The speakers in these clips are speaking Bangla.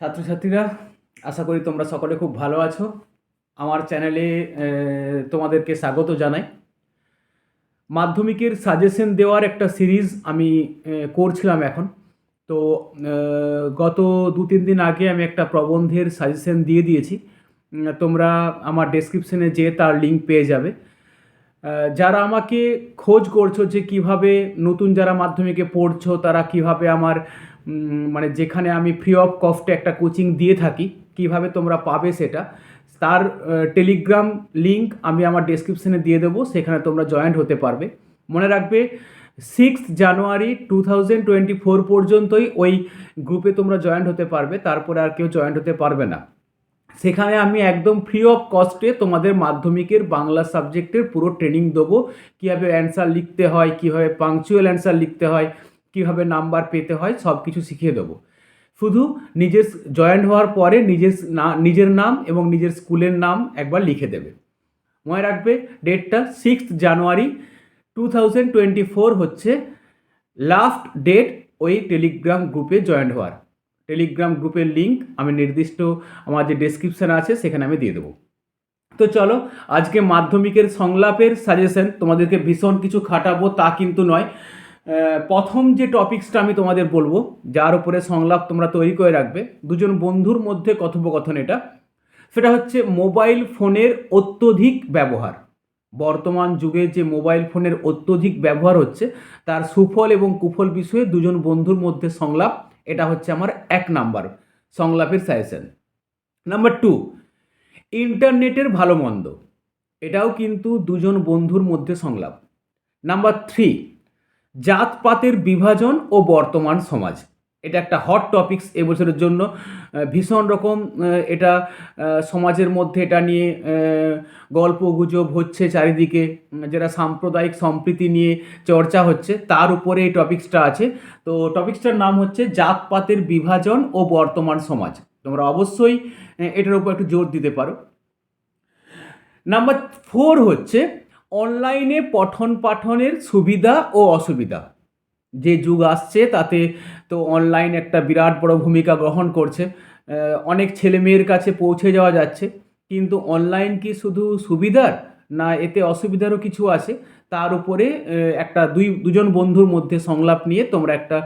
ছাত্রছাত্রীরা, আশা করি তোমরা সকলে খুব ভালো আছো। আমার চ্যানেলে তোমাদেরকে স্বাগত জানাই। মাধ্যমিকের সাজেশন দেওয়ার একটা সিরিজ আমি করছিলাম এখন। তো গত দু তিন দিন আগে আমি একটা প্রবন্ধের সাজেশন দিয়ে দিয়েছি। তোমরা আমার ডেসক্রিপশনে যেয়ে তার লিঙ্ক পেয়ে যাবে। যারা আমাকে খোঁজ করছ যে কীভাবে নতুন যারা মাধ্যমিকে পড়ছো, তারা কীভাবে আমার মানে যেখানে আমি ফ্রি অফ কস্টে একটা কোচিং দিয়ে থাকি, কীভাবে তোমরা পাবে সেটা, তার টেলিগ্রাম লিংক আমি আমার ডেসক্রিপশনে দিয়ে দেবো, সেখানে তোমরা জয়েন্ট হতে পারবে। মনে রাখবে six January two thousand twenty four পর্যন্তই ওই গ্রুপে তোমরা জয়েন্ট হতে পারবে, তারপরে আর কেউ জয়েন্ট হতে পারবে না। সেখানে আমি একদম ফ্রি অফ কস্টে তোমাদের মাধ্যমিকের বাংলা সাবজেক্টের পুরো ট্রেনিং দেবো, কীভাবে অ্যান্সার লিখতে হয়, কীভাবে পাংচুয়াল অ্যান্সার লিখতে হয় কীভাবে নাম্বার পেতে হয়, সব কিছু শিখিয়ে দেবো। শুধু নিজের জয়েন্ট হওয়ার পরে নিজের না, নিজের নাম এবং নিজের স্কুলের নাম একবার লিখে দেবে। মনে রাখবে ডেটটা six January two thousand twenty four হচ্ছে লাস্ট ডেট ওই টেলিগ্রাম গ্রুপে জয়েন্ট হওয়ার। টেলিগ্রাম গ্রুপের লিঙ্ক আমি নির্দিষ্ট আমার যে ডেসক্রিপশান আছে সেখানে আমি দিয়ে দেবো। তো চলো, আজকে মাধ্যমিকের সংলাপের সাজেশন তোমাদেরকে ভীষণ কিছু খাটাবো তা কিন্তু নয়। প্রথম যে টপিক্সটা আমি তোমাদের বলব, যার উপরে সংলাপ তোমরা তৈরি করে রাখবে, দুজন বন্ধুর মধ্যে কথোপকথন এটা। সেটা হচ্ছে মোবাইল ফোনের অত্যধিক ব্যবহার। বর্তমান যুগে যে মোবাইল ফোনের অত্যধিক ব্যবহার হচ্ছে, তার সুফল এবং কুফল বিষয়ে দুজন বন্ধুর মধ্যে সংলাপ, এটা হচ্ছে আমার এক নাম্বার সংলাপের সাজেশন নাম্বার টু ইন্টারনেটের ভালো মন্দ। এটাও কিন্তু দুজন বন্ধুর মধ্যে সংলাপ। নাম্বার থ্রি জাতপাতের বিভাজন ও বর্তমান সমাজ। এটা একটা হট টপিকস এবছরের জন্য। ভীষণ রকম এটা সমাজের মধ্যে এটা নিয়ে গল্প গুজব হচ্ছে চারিদিকে। যারা সাম্প্রদায়িক সম্প্রীতি নিয়ে চর্চা হচ্ছে, তার উপরে এই টপিক্সটা আছে। তো টপিক্সটার নাম হচ্ছে জাতপাতের বিভাজন ও বর্তমান সমাজ। তোমরা অবশ্যই এটার উপর একটু জোর দিতে পারো। নাম্বার ফোর হচ্ছে অনলাইনে পঠন পাঠনের সুবিধা ও অসুবিধা। যে যুগ আসছে, তাতে তো অনলাইন একটা বিরাট বড় ভূমিকা গ্রহণ করছে। অনেক ছেলে মেয়ের কাছে পৌঁছে যাওয়া যাচ্ছে। কিন্তু অনলাইন কি শুধু সুবিধার? না, এতে অসুবিধারও কিছু আছে। তার উপরে একটা দুই, দুজন বন্ধুর মধ্যে সংলাপ নিয়ে তোমরা একটা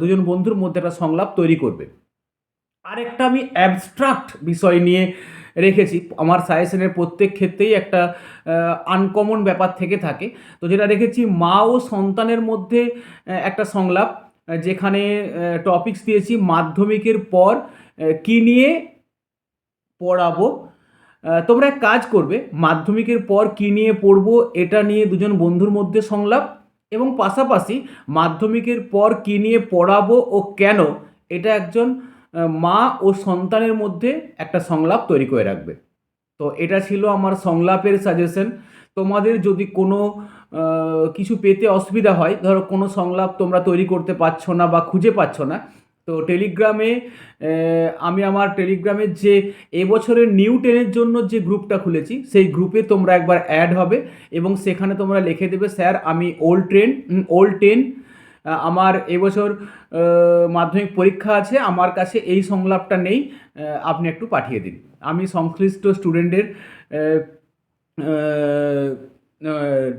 দুজন বন্ধুর মধ্যে একটা সংলাপ তৈরি করবে। আরেকটা আমি অ্যাবস্ট্রাক্ট বিষয় নিয়ে রেখেছি। আমার সাজেশনের প্রত্যেক ক্ষেত্রেই একটা আনকমন ব্যাপার থেকে থাকে। তো যেটা রেখেছি, মা ও সন্তানের মধ্যে একটা সংলাপ যেখানে টপিকস দিয়েছি, মাধ্যমিকের পর কী নিয়ে পড়াবো। তোমরা এক কাজ করবে, মাধ্যমিকের পর কী নিয়ে পড়ব, এটা নিয়ে দুজন বন্ধুর মধ্যে সংলাপ এবং পাশাপাশি মাধ্যমিকের পর কী নিয়ে পড়াবো ও কেন, এটা একজন মা ও সন্তানের মধ্যে একটা সংলাপ তৈরি করে রাখবে। তো এটা ছিল আমার সংলাপের সাজেশন তোমাদের যদি কোনো কিছু পেতে অসুবিধা হয়, ধরো কোনো সংলাপ তোমরা তৈরি করতে পারছ না বা খুঁজে পাচ্ছ না, তো টেলিগ্রামে আমি আমার টেলিগ্রামের যে এবছরের নিউ টেনের জন্য যে গ্রুপটা খুলেছি, সেই গ্রুপে তোমরা একবার অ্যাড হবে এবং সেখানে তোমরা লিখে দেবে, স্যার, আমি ওল্ড ট্রেন ওল্ড টেন আমার এবছর মাধ্যমিক পরীক্ষা আছে, আমার কাছে এই সংলাপটা নেই আপনি একটু পাঠিয়ে দিন। আমি সংশ্লিষ্ট স্টুডেন্টের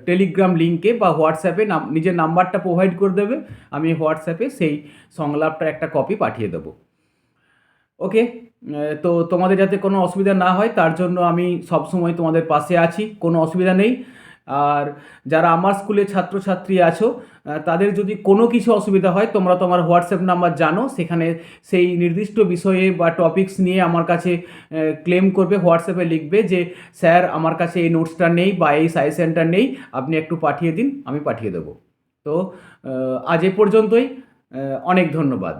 টেলিগ্রাম লিঙ্কে বা হোয়াটসঅ্যাপে নাম, নিজের নাম্বারটা প্রোভাইড করে দেবে, আমি হোয়াটসঅ্যাপে সেই সংলাপটার একটা কপি পাঠিয়ে দেবো। ওকে? তো তোমাদের যাতে কোনো অসুবিধা না হয়, তার জন্য আমি সবসময় তোমাদের পাশে আছি, কোনো অসুবিধা নেই। আর যারা আমার স্কুলে ছাত্রছাত্রী আছো তাদের যদি কোনো কিছু অসুবিধা হয়, তোমরা তোমার হোয়াটসঅ্যাপ নাম্বার জানো, সেখানে সেই নির্দিষ্ট বিষয়ে বা টপিকস নিয়ে আমার কাছে ক্লেম করবে, হোয়াটসঅ্যাপে লিখবে যে, স্যার, আমার কাছে এই নোটসটা নেই বা এই সাজেশনটা নেই, আপনি একটু পাঠিয়ে দিন, আমি পাঠিয়ে দেবো। তো আজ এ পর্যন্তই অনেক ধন্যবাদ।